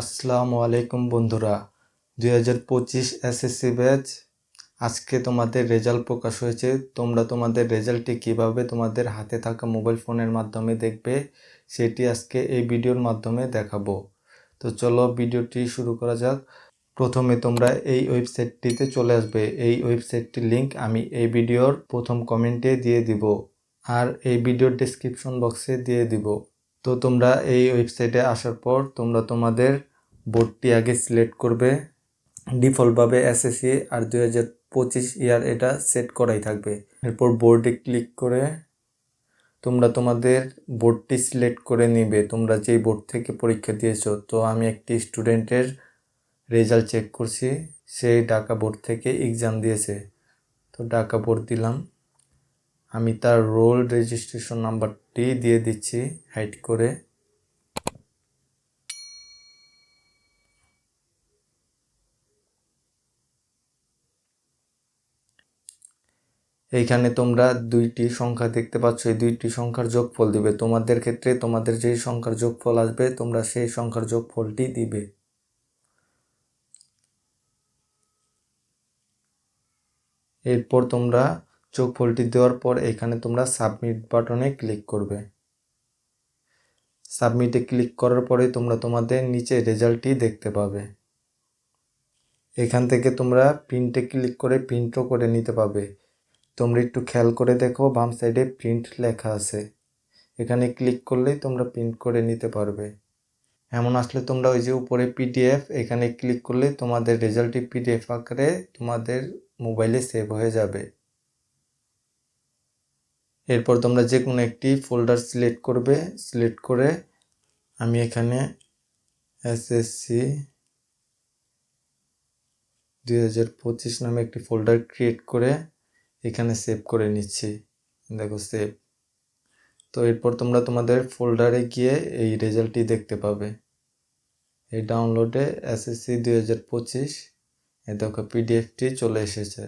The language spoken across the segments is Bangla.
আসসালামু আলাইকুম বন্ধুরা। দুই হাজার পঁচিশ এসএসসি ব্যাচ, আজকে তোমাদের রেজাল্ট প্রকাশ হয়েছে। তোমরা তোমাদের রেজাল্টটি কীভাবে তোমাদের হাতে থাকা মোবাইল ফোনের মাধ্যমে দেখবে, সেটি আজকে এই ভিডিওর মাধ্যমে দেখাবো। তো চলো ভিডিওটি শুরু করা যাক। প্রথমে তোমরা এই ওয়েবসাইটটিতে চলে আসবে। এই ওয়েবসাইটটির লিঙ্ক আমি এই ভিডিওর প্রথম কমেন্টে দিয়ে দিব আর এই ভিডিওর ডেসক্রিপশন বক্সে দিয়ে দিব। তো তোমরা এই ওয়েবসাইটে আসার পর তোমরা তোমাদের বোর্ডটি আগে সিলেক্ট করবে। ডিফল্টভাবে এসএসসি আর দুই হাজার পঁচিশ ইয়ার এটা সেট করাই থাকবে। এরপর বোর্ডে ক্লিক করে তোমরা তোমাদের বোর্ডটি সিলেক্ট করে নিবে। তোমরা যেই বোর্ড থেকে পরীক্ষা দিয়েছ, তো আমি একটি স্টুডেন্টের রেজাল্ট চেক করছি। সেই ঢাকা বোর্ড থেকে এক্সাম দিয়েছে। তো ঢাকা বোর্ড দিলাম। আমি তার রোল রেজিস্ট্রেশন নাম্বারটি দিয়ে দিচ্ছি হাইড করে। এইখানে তোমরা দুইটি সংখ্যা দেখতে পাচ্ছ, এই দুইটি সংখ্যার যোগফল দিবে। তোমাদের ক্ষেত্রে তোমাদের যেই সংখ্যার যোগফল আসবে, তোমরা সেই সংখ্যার যোগফলটি দিবে। এরপর তোমরা যোগফলটি দেওয়ার পর এখানে তোমরা সাবমিট বাটনে ক্লিক করবে। সাবমিটে ক্লিক করার পরে তোমরা তোমাদের নিচে রেজাল্টটি দেখতে পাবে। এখান থেকে তোমরা প্রিন্টে ক্লিক করে প্রিন্টও করে নিতে পাবে। তোমরা একটু খেয়াল করে দেখো, বাম সাইডে প্রিন্ট লেখা আছে। এখানে ক্লিক করলেই তোমরা প্রিন্ট করে নিতে পারবে। এমন আসলে তোমরা ওই যে উপরে পিডিএফ এখানে ক্লিক করলে তোমাদের রেজাল্টটি পিডিএফ আকারে তোমাদের মোবাইলে সেভ হয়ে যাবে। এরপর তোমরা যে কোনো একটি ফোল্ডার সিলেক্ট করবে। সিলেক্ট করে আমি এখানে এসএসসি দুই হাজার পঁচিশ নামে একটি ফোল্ডার ক্রিয়েট করে এখানে সেভ করে নিচ্ছি। দেখো সেভ তো এরপর তোমরা তোমাদের ফোল্ডারে গিয়ে এই রেজাল্টটি দেখতে পাবে। এই ডাউনলোডে এসএসসি দুই হাজার পঁচিশ এ দেখো পিডিএফটি চলে এসেছে।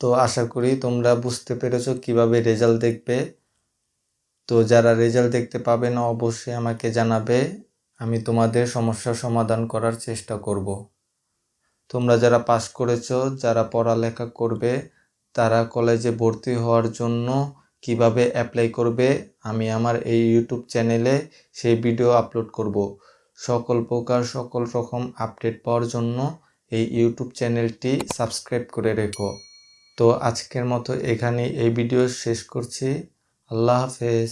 তো আশা করি তোমরা বুঝতে পেরেছ কীভাবে রেজাল্ট দেখবে। তো যারা রেজাল্ট দেখতে পাবে না, অবশ্যই আমাকে জানাবে। আমি তোমাদের সমস্যার সমাধান করার চেষ্টা করব। তোমরা যারা পাস করেছ, যারা পড়ালেখা করবে, তারা কলেজে ভর্তি হওয়ার জন্য কীভাবে অ্যাপ্লাই করবে, আমি আমার এই ইউটিউব চ্যানেলে সেই ভিডিও আপলোড করব। সকল প্রকার, সকল রকম আপডেট পাওয়ার জন্য এই ইউটিউব চ্যানেলটি সাবস্ক্রাইব করে রেখো। তো আজকের মতো এখানে এই ভিডিও শেষ করছি। আল্লাহ হাফেজ।